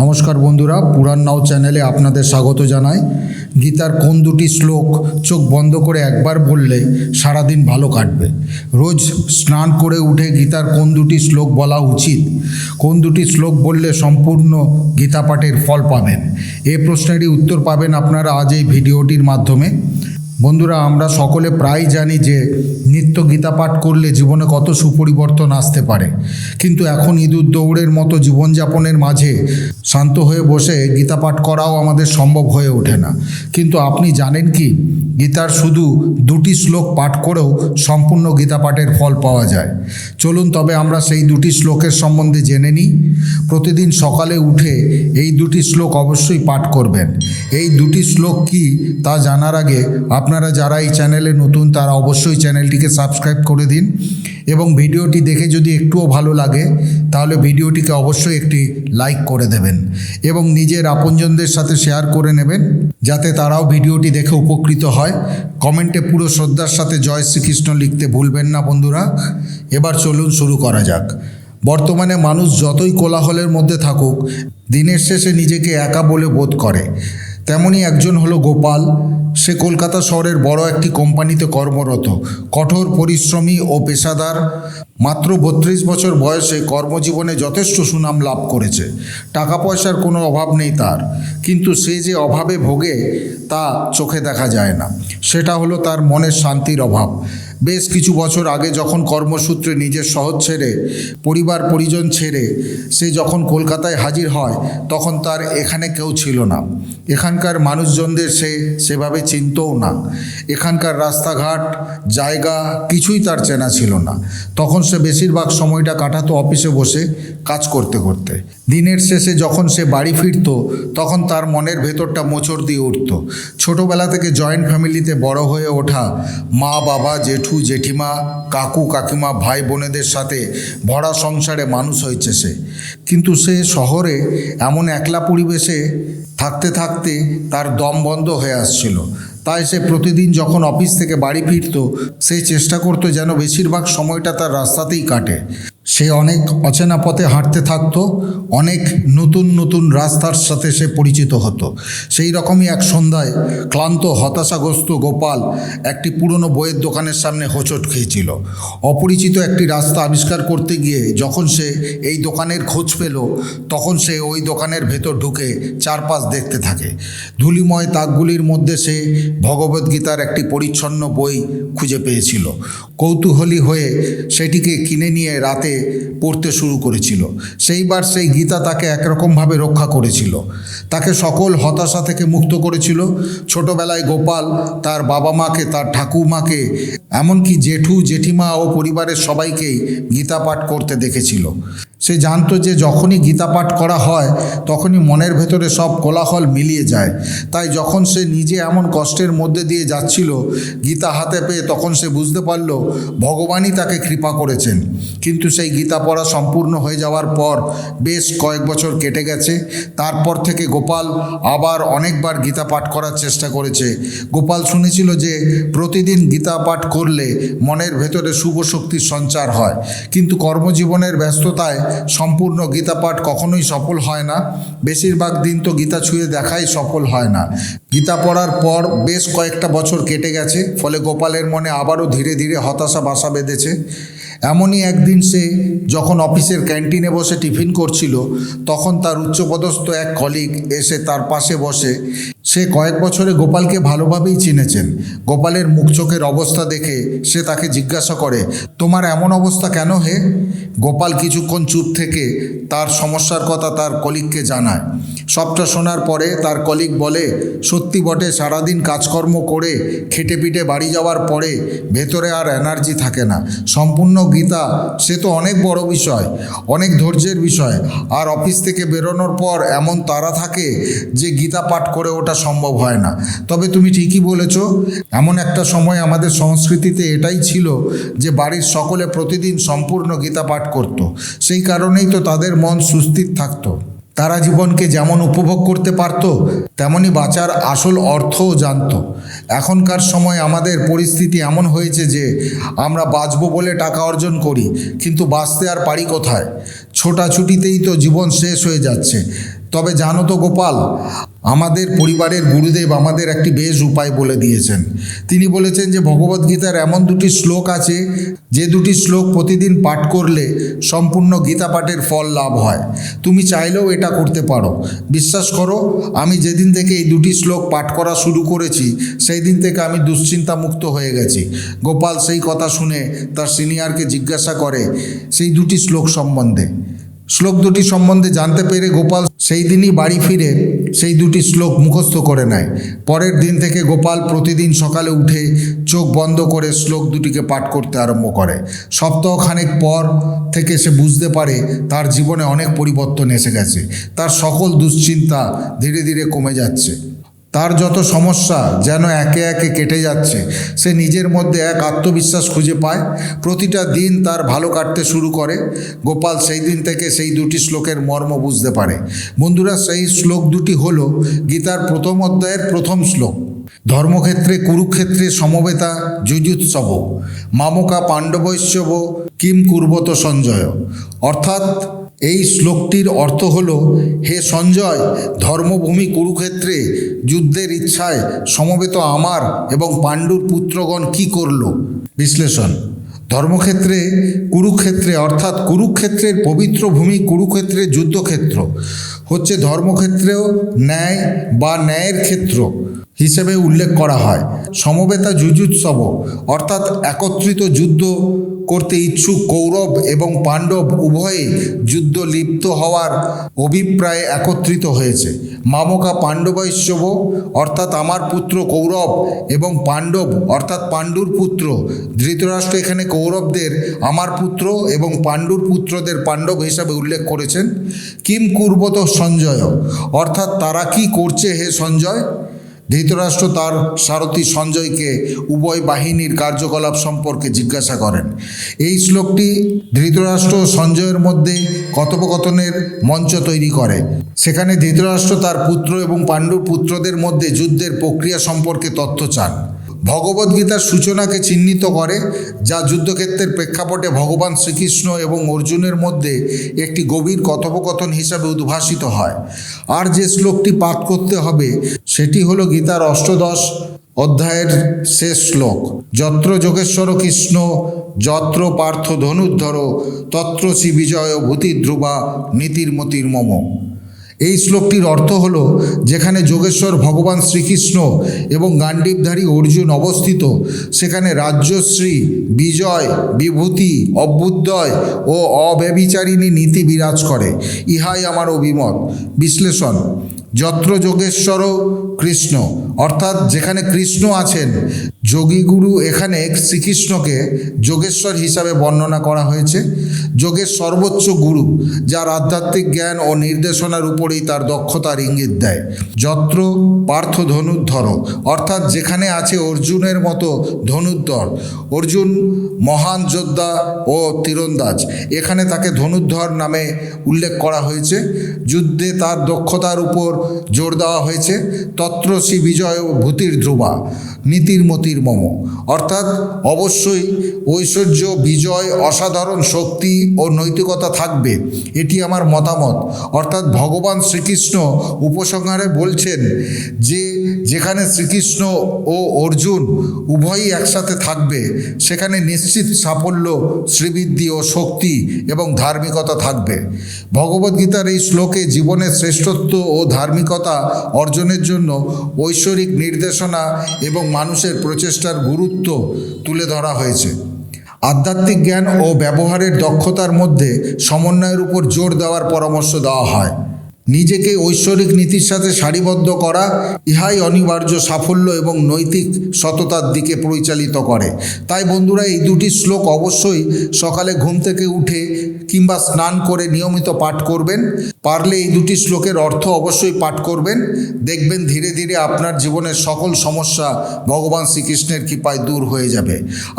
নমস্কার বন্ধুরা, পুরাণ নাও চ্যানেলে আপনাদের স্বাগত জানাই। গীতার কোন দুটি শ্লোক চোখ বন্ধ করে একবার বললে সারাদিন ভালো কাটবে? রোজ স্নান করে উঠে গীতার কোন দুটি শ্লোক বলা উচিত? কোন দুটি শ্লোক বললে সম্পূর্ণ গীতা পাঠের ফল পাবেন? এ প্রশ্নেরই উত্তর পাবেন আপনারা আজ এই ভিডিওটির মাধ্যমে। বন্ধুরা, আমরা সকলে প্রায় জানি যে নিত্য গীতা পাঠ করলে জীবনে কত সুপরিবর্তন আসতে পারে। কিন্তু এখন ইঁদুর দৌড়ের মতো জীবনযাপনের মাঝে শান্ত হয়ে বসে গীতা পাঠ করাও আমাদের সম্ভব হয়ে ওঠে না। কিন্তু আপনি জানেন কি, গীতার শুধু দুটি শ্লোক পাঠ করেও সম্পূর্ণ গীতা পাঠের ফল পাওয়া যায়। চলুন, তবে আমরা সেই দুটি শ্লোকের সম্বন্ধে জেনে নিই। প্রতিদিন সকালে উঠে এই দুটি শ্লোক অবশ্যই পাঠ করবেন। এই দুটি শ্লোক কি তা জানার আগে আপনারা যারা এই চ্যানেলে নতুন, তারা অবশ্যই চ্যানেলটিকে সাবস্ক্রাইব করে দিন এবং ভিডিওটি দেখে যদি একটুও ভালো লাগে, তাহলে ভিডিওটিকে অবশ্যই একটি লাইক করে দেবেন এবং নিজের আপনজনদের সাথে শেয়ার করে নেবেন যাতে তারাও ভিডিওটি দেখে উপকৃত হয়। কমেন্টে পুরো শ্রদ্ধার সাথে জয় শ্রীকৃষ্ণ লিখতে ভুলবেন না বন্ধুরা। এবার চলুন শুরু করা যাক। বর্তমানে মানুষ যতই কোলাহলের মধ্যে থাকুক, দিনের শেষে নিজেকে একা বলে বোধ করে। তেমনি একজন হলো গোপাল সে কলকাতা শহরের বড় একটি কোম্পানিতে কর্মরত। কঠোর পরিশ্রমী ও পেশাদার মাত্র বত্রিশ বছর বয়সে কর্মজীবনে যথেষ্ট সুনাম লাভ করেছে। টাকা পয়সার কোনো অভাব নেই তার। কিন্তু সে যে অভাবে ভোগে, তা চোখে দেখা যায় না। সেটা হলো তার মনের শান্তির অভাব। বেশ কিছু বছর আগে যখন কর্মসূত্রে নিজের শহর ছেড়ে, পরিবার পরিজন ছেড়ে সে যখন কলকাতায় হাজির হয়, তখন তার এখানে কেউ ছিল না। এখানকার মানুষজনদের সে সেভাবে চিনতও না। এখানকার রাস্তাঘাট, জায়গা কিছুই তার চেনা ছিল না। তখন সে বেশিরভাগ সময়টা কাটাতো অফিসে বসে কাজ করতে করতে। দিনের শেষে যখন সে বাড়ি ফিরত, তখন তার মনের ভেতরটা মোচড় দিয়ে উঠত। ছোটোবেলা থেকে জয়েন্ট ফ্যামিলিতে বড় হয়ে ওঠা মা, বাবা, জেঠু, জেঠিমা, কাকু, কাকিমা, ভাই, বোনেদের সাথে ভরা সংসারে মানুষ হয়েছে সে। কিন্তু সে শহরে এমন একলা পরিবেশে থাকতে থাকতে তার দম বন্ধ হয়ে আসছিল। তাই সে প্রতিদিন যখন অফিস থেকে বাড়ি ফিরত, সে চেষ্টা করতো যেন বেশিরভাগ সময়টা তার রাস্তাতেই কাটে। সে অনেক অচেনা পথে হাঁটতে থাকত, অনেক নতুন নতুন রাস্তার সাথে সে পরিচিত হতো। সেই রকমই এক সন্ধ্যায় ক্লান্ত, হতাশাগ্রস্ত গোপাল একটি পুরনো বইয়ের দোকানের সামনে হোঁচট খেয়েছিল। অপরিচিত একটি রাস্তা আবিষ্কার করতে গিয়ে যখন সে এই দোকানের খোঁজ পেল, তখন সে ওই দোকানের ভেতর ঢুকে চারপাশ দেখতে থাকে। ধুলিময় তাকগুলির মধ্যে সে ভগবদ্গীতার একটি পরিচ্ছন্ন বই খুঁজে পেয়েছিল। কৌতূহলী হয়ে সেটিকে কিনে নিয়ে রাতে পড়তে শুরু করেছিল। সেইবার সেই গীতা তাকে একরকমভাবে রক্ষা করেছিল। তাকে সকল হতাশা থেকে মুক্ত করেছিল। ছোটবেলায় গোপাল তার বাবা মাকে, তার ঠাকুমাকে, এমনকি জেঠু, জেঠিমা ও পরিবারের সবাইকেই গীতা পাঠ করতে দেখেছিল। সে জানতো যে যখনই গীতা পাঠ করা হয়, তখনই মনের ভেতরে সব কোলাহল মিলিয়ে যায়। তাই যখন সে নিজে এমন কষ্টের মধ্যে দিয়ে যাচ্ছিল, গীতা হাতে পেয়ে তখন সে বুঝতে পারল, ভগবানই তাকে কৃপা করেছেন। কিন্তু সেই গীতা পড়া সম্পূর্ণ হয়ে যাওয়ার পর বেশ কয়েক বছর কেটে গেছে। তারপর থেকে গোপাল আবার অনেকবার গীতা পাঠ করার চেষ্টা করেছে। গোপাল শুনেছিল যে প্রতিদিন গীতা পাঠ করলে মনের ভেতরে শুভ শক্তির সঞ্চার হয়। কিন্তু কর্মজীবনের ব্যস্ততায় সম্পূর্ণ গীতা পাঠ কখনোই সফল হয় না। বেশিরভাগ দিন তো গীতা ছুঁয়ে দেখাই সফল হয় না। গীতা পড়ার পর বেশ কয়েকটা বছর কেটে গেছে, ফলে গোপালের মনে আবারও ধীরে ধীরে হতাশা বাসা বেঁধেছে। এমনই একদিন সে যখন অফিসের ক্যান্টিনে বসে টিফিন করছিল, তখন তার উচ্চপদস্থ এক কলিগ এসে তার পাশে বসে। সে কয়েক বছরে গোপালকে ভালোভাবেই চিনেছেন। গোপালের মুখ চোখের অবস্থা দেখে সে তাকে জিজ্ঞাসা করে, তোমার এমন অবস্থা কেন হে? গোপাল কিছুক্ষণ চুপ থেকে তার সমস্যার কথা তার কলিগকে জানায়। সবটা শোনার পরে তার কলিগ বলে, সত্যি বটে, সারাদিন কাজকর্ম করে খেটে পিটে বাড়ি যাওয়ার পরে ভেতরে আর এনার্জি থাকে না। সম্পূর্ণ গীতা, সে তো অনেক বড় বিষয়, অনেক ধৈর্যের বিষয়। আর অফিস থেকে বেরোনোর পর এমন তারা থাকে যে গীতা পাঠ করে ওটা সম্ভব হয় না। তবে তুমি ঠিকই বলেছ, এমন একটা সময় আমাদের সংস্কৃতিতে এটাই ছিল যে বাড়ির সকলে প্রতিদিন সম্পূর্ণ গীতা পাঠ করত। সেই কারণেই তো তাদের মন সুস্থির থাকতো। তারা জীবনকে যেমন উপভোগ করতে পারত, তেমনি বাঁচার আসল অর্থও জানত। এখনকার সময় আমাদের পরিস্থিতি এমন হয়েছে যে, আমরা বাঁচব বলে টাকা অর্জন করি, কিন্তু বাঁচতে আর পারি কোথায়? ছোটাছুটিতেই তো জীবন শেষ হয়ে যাচ্ছে। তবে জানো তো গোপাল, আমাদের পরিবারের গুরুদেব আমাদের একটি বেশ উপায় বলে দিয়েছেন। তিনি বলেছেন যে ভগবদ্গীতার এমন দুটি শ্লোক আছে, যে দুটি শ্লোক প্রতিদিন পাঠ করলে সম্পূর্ণ গীতা পাঠের ফল লাভ হয়। তুমি চাইলেও এটা করতে পারো। বিশ্বাস করো, আমি যেদিন থেকে এই দুটি শ্লোক পাঠ করা শুরু করেছি সেই দিন থেকে আমি দুশ্চিন্তা মুক্ত হয়ে গেছি। গোপাল সেই কথা শুনে তার সিনিয়রকে জিজ্ঞাসা করে, সেই দুটি শ্লোক সম্বন্ধে। শ্লোক দুটি সম্বন্ধে জানতে পেরে গোপাল সেই দিনই বাড়ি ফিরে সেই দুটি শ্লোক মুখস্থ করে নেয়। পরের দিন থেকে গোপাল প্রতিদিন সকালে উঠে চোখ বন্ধ করে শ্লোক দুটিকে পাঠ করতে আরম্ভ করে। সপ্তাহখানেক পর থেকে সে বুঝতে পারে তার জীবনে অনেক পরিবর্তন এসে গেছে। তার সকল দুশ্চিন্তা ধীরে ধীরে কমে যাচ্ছে। তার যত সমস্যা যেন একে একে কেটে যাচ্ছে, সে নিজের মধ্যে এক আত্মবিশ্বাস খুঁজে পায়। প্রতিটা দিন তার ভালো কাটতে শুরু করে। গোপাল সেই দিন থেকে সেই দুটি শ্লোকের মর্ম বুঝতে পারে। বন্ধুরা, সেই শ্লোক দুটি হল গীতার প্রথম অধ্যায়ের প্রথম শ্লোক। ধর্মক্ষেত্রে, কুরুক্ষেত্রে সমবেতা যুজুৎসব মামকা পাণ্ডবৈশ্যব কিম কুর্বত সঞ্জয়। অর্থাৎ এই শ্লোকটির অর্থ হল, হে সঞ্জয়, ধর্মভূমি কুরুক্ষেত্রে যুদ্ধের ইচ্ছায় সমবেত আমার এবং পাণ্ডুর পুত্রগণ কি করল? বিশ্লেষণ, ধর্মক্ষেত্রে কুরুক্ষেত্রে, অর্থাৎ কুরুক্ষেত্রের পবিত্র ভূমি কুরুক্ষেত্রের যুদ্ধক্ষেত্র, হচ্ছে ধর্মক্ষেত্রেও ন্যায় বা ন্যায়ের ক্ষেত্র। হিসেবে উল্লেখ করা হয়। সমবেতা যুজুৎসব অর্থাৎ একত্রিত যুদ্ধ করতে ইচ্ছুক কৌরব এবং পাণ্ডব উভয়ে যুদ্ধ লিপ্ত হওয়ার অভিপ্রায়ে একত্রিত হয়েছে। মামকা পাণ্ডবৈশ্যব অর্থাৎ আমার পুত্র কৌরব এবং পাণ্ডব অর্থাৎ পাণ্ডুর পুত্র। ধৃতরাষ্ট্র এখানে কৌরবদের, আমার পুত্র এবং পাণ্ডুর পুত্রদের পাণ্ডব হিসাবে উল্লেখ করেছেন। কিম কুর্বত সঞ্জয় অর্থাৎ তারা কি করছে হে সঞ্জয়? ধৃতরাষ্ট্র তার সারথী সঞ্জয়কে উভয় বাহিনীর কার্যকলাপ সম্পর্কে জিজ্ঞাসা করেন। এই শ্লোকটি ধৃতরাষ্ট্র সঞ্জয়ের মধ্যে কথোপকথনের মঞ্চ তৈরি করে। সেখানে ধৃতরাষ্ট্র তার পুত্র এবং পাণ্ডুর পুত্রদের মধ্যে যুদ্ধের প্রক্রিয়া সম্পর্কে তথ্য চান। ভগবদ্গীতার সূচনাকে চিহ্নিত করে, যা যুদ্ধক্ষেত্রের প্রেক্ষাপটে ভগবান শ্রীকৃষ্ণ এবং অর্জুনের মধ্যে একটি গভীর কথোপকথন হিসাবে উদ্ভাসিত হয়। আর যে শ্লোকটি পাঠ করতে হবে, সেটি হলো গীতার অষ্টদশ অধ্যায়ের শেষ শ্লোক। যত্র যোগেশ্বর কৃষ্ণ, যত্র পার্থ ধনুর্ধর, তত্র শ্রী বিজয় ভূতিধ্রুবা নীতির্মতির মম। এই শ্লোকটির অর্থ হল, যেখানে যোগেশ্বর ভগবান শ্রীকৃষ্ণ এবং গান্ডীবধারী অর্জুন অবস্থিত, সেখানে রাজ্যশ্রী বিজয়, বিভূতি, অভ্যুদয় ও অব্যবিচারিণী নীতি বিরাজ করে। ইহাই আমার অভিমত। বিশ্লেষণ, যত্র যোগেশ্বর কৃষ্ণ, অর্থাৎ যেখানে কৃষ্ণ আছেন যোগীগুরু এখানে শ্রীকৃষ্ণকে যোগেশ্বর হিসাবে বর্ণনা করা হয়েছে। যোগের সর্বোচ্চ গুরু, যার আধ্যাত্মিক জ্ঞান ও নির্দেশনার উপরেই তার দক্ষতার ইঙ্গিত দেয়। যত্র, পার্থ ধনুর্ধর, অর্থাৎ যেখানে আছে অর্জুনের মতো ধনুর্ধর, অর্জুন মহান যোদ্ধা ও তীরন্দাজ। এখানে তাকে ধনুর্ধর নামে উল্লেখ করা হয়েছে। যুদ্ধে তার দক্ষতার উপর জোর দেওয়া হয়েছে। তত্র শ্রী বিজয় ও ভূতির ধ্রুবা, নীতির মতির মম। অর্থাৎ অবশ্যই ঐশ্বর্য, বিজয়, অসাধারণ শক্তি ও নৈতিকতা থাকবে। এটি আমার মতামত। অর্থাৎ ভগবান শ্রীকৃষ্ণ উপসংহারে বলছেন যে, যেখানে শ্রীকৃষ্ণ ও অর্জুন উভয়ই একসাথে থাকবে, সেখানে নিশ্চিত সাফল্য, শ্রীবৃদ্ধি ও শক্তি এবং ধার্মিকতা থাকবে। ভগবদ্গীতার এই শ্লোকে জীবনের শ্রেষ্ঠত্ব ও ধার্মিকতা অর্জনের জন্য ঐশ্বরিক নির্দেশনা এবং মানুষের প্রচেষ্টার গুরুত্ব তুলে ধরা হয়েছে। আধ্যাত্মিক জ্ঞান ও ব্যবহারের দক্ষতার মধ্যে সমন্বয়ের উপর জোর দেওয়ার পরামর্শ দেওয়া হয়। নিজেকে ঐশ্বরিক নীতির সাথে সারিবদ্ধ করা ইহাই অনিবার্য সাফল্য এবং নৈতিক সততার দিকে পরিচালিত করে। তাই বন্ধুরা, এই দুটি শ্লোক অবশ্যই সকালে ঘুম থেকে উঠে কিংবা স্নান করে নিয়মিত পাঠ করবেন, পারলে এই দুটি শ্লোকের অর্থ অবশ্যই পাঠ করবেন। দেখবেন ধীরে ধীরে আপনার জীবনের সকল সমস্যা ভগবান শ্রীকৃষ্ণের কৃপায় দূর হয়ে যাবে।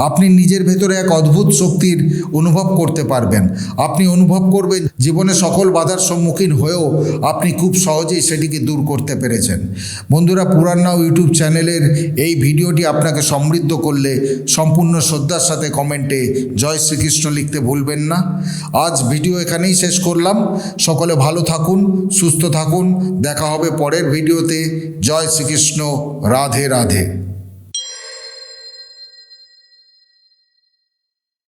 আপনি নিজের ভেতরে এক অদ্ভুত শক্তির অনুভব করতে পারবেন। আপনি অনুভব করবেন জীবনে সকল বাধার সম্মুখীন হয়েও আপনি খুব সহজেই সেটিকে দূর করতে পেরেছেন। বন্ধুরা পুরান্নাও ইউটিউব চ্যানেলের এই ভিডিওটি আপনাকে সমৃদ্ধ করলে সম্পূর্ণ শ্রদ্ধার সাথে কমেন্টে জয় শ্রীকৃষ্ণ লিখতে ভুলবেন না। আজ ভিডিও এখানেই শেষ করলাম। সকলে ভালো থাকুন, সুস্থ থাকুন। দেখা হবে পরের ভিডিওতে। জয় শ্রীকৃষ্ণ। রাধে রাধে।